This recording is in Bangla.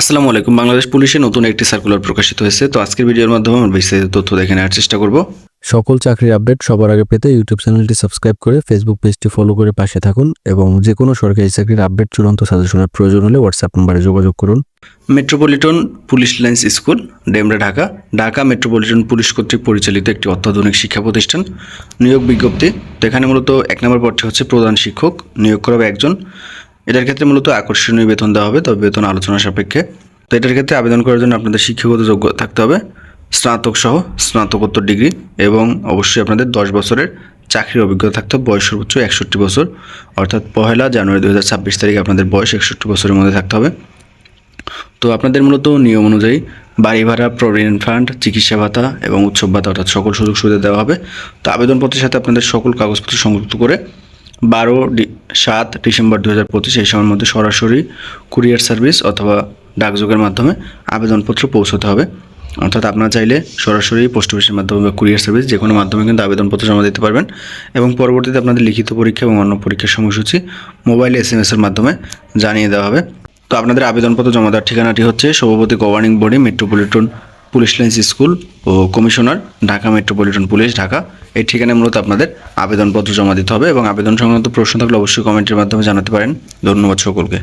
আসসালামু আলাইকুম। বাংলাদেশ পুলিশে নতুন একটি সার্কুলার প্রকাশিত হয়েছে। তো আজকের ভিডিওর মাধ্যমে আমরা বিস্তারিত তথ্য দেখে নেওয়ার চেষ্টা করব। সকল চাকরির আপডেট সবার আগে পেতে ইউটিউব চ্যানেলটি সাবস্ক্রাইব করে ফেসবুক পেজটি ফলো করে পাশে থাকুন এবং যে কোনো সরকারি চাকরির আপডেট চূড়ান্ত সাজেশনের প্রয়োজন হলে হোয়াটসঅ্যাপ নম্বরে যোগাযোগ করুন। Metropolitan police lines school Demra Dhaka Dhaka metropolitan police কর্তৃক পরিচালিত একটি অত্যাধুনিক শিক্ষা প্রতিষ্ঠান। নিয়োগ বিজ্ঞপ্তি। তো এখানে মূলত এক নম্বর পদটি হচ্ছে প্রধান শিক্ষক। নিয়োগ করা হবে একজন। এটার ক্ষেত্রে মূলত আকর্ষণীয় বেতন দেওয়া হবে তবে বেতন আলোচনা সাপেক্ষে। তো এটার ক্ষেত্রে আবেদন করার জন্য আপনাদের শিক্ষাগত যোগ্য থাকতে হবে, স্নাতক সহ স্নাতকোত্তর ডিগ্রি এবং অবশ্যই আপনাদের দশ বছরের চাকরির অভিজ্ঞতা থাকতে হবে, বয়স সর্বোচ্চ একষট্টি বছর। অর্থাৎ পহেলা জানুয়ারি দু হাজার ছাব্বিশ তারিখে আপনাদের বয়স একষট্টি বছরের মধ্যে থাকতে হবে। তো আপনাদের মূলত নিয়ম অনুযায়ী বাড়ি ভাড়া, প্রভিডেন্ট ফান্ড, চিকিৎসা ভাতা এবং উৎসব ভাতা অর্থাৎ সকল সুযোগ সুবিধা দেওয়া হবে। তো আবেদনপত্রের সাথে আপনাদের সকল কাগজপত্র সংযুক্ত করে বারো সাত ডিসেম্বর দু হাজার পঁচিশ এই সময়ের মধ্যে সরাসরি কুরিয়ার সার্ভিস অথবা ডাকযোগের মাধ্যমে আবেদনপত্র পৌঁছতে হবে। অর্থাৎ আপনারা চাইলে সরাসরি পোস্ট অফিসের মাধ্যমে বা কুরিয়ার সার্ভিস যে কোনো মাধ্যমে কিন্তু আবেদনপত্র জমা দিতে পারবেন এবং পরবর্তীতে আপনাদের লিখিত পরীক্ষা এবং অন্য পরীক্ষার সময়সূচি মোবাইল এস এম এসের মাধ্যমে জানিয়ে দেওয়া হবে। তো আপনাদের আবেদনপত্র জমা দেওয়ার ঠিকানাটি হচ্ছে সভাপতি governing body, metropolitan police lines school ও commissioner, Dhaka metropolitan police, Dhaka. এই ঠিকানায় মূলত আপনাদের আবেদনপত্র জমা দিতে হবে এবং আবেদন সংক্রান্ত প্রশ্ন থাকলে অবশ্যই কমেন্টের মাধ্যমে জানাতে পারেন। ধন্যবাদ সকলকে।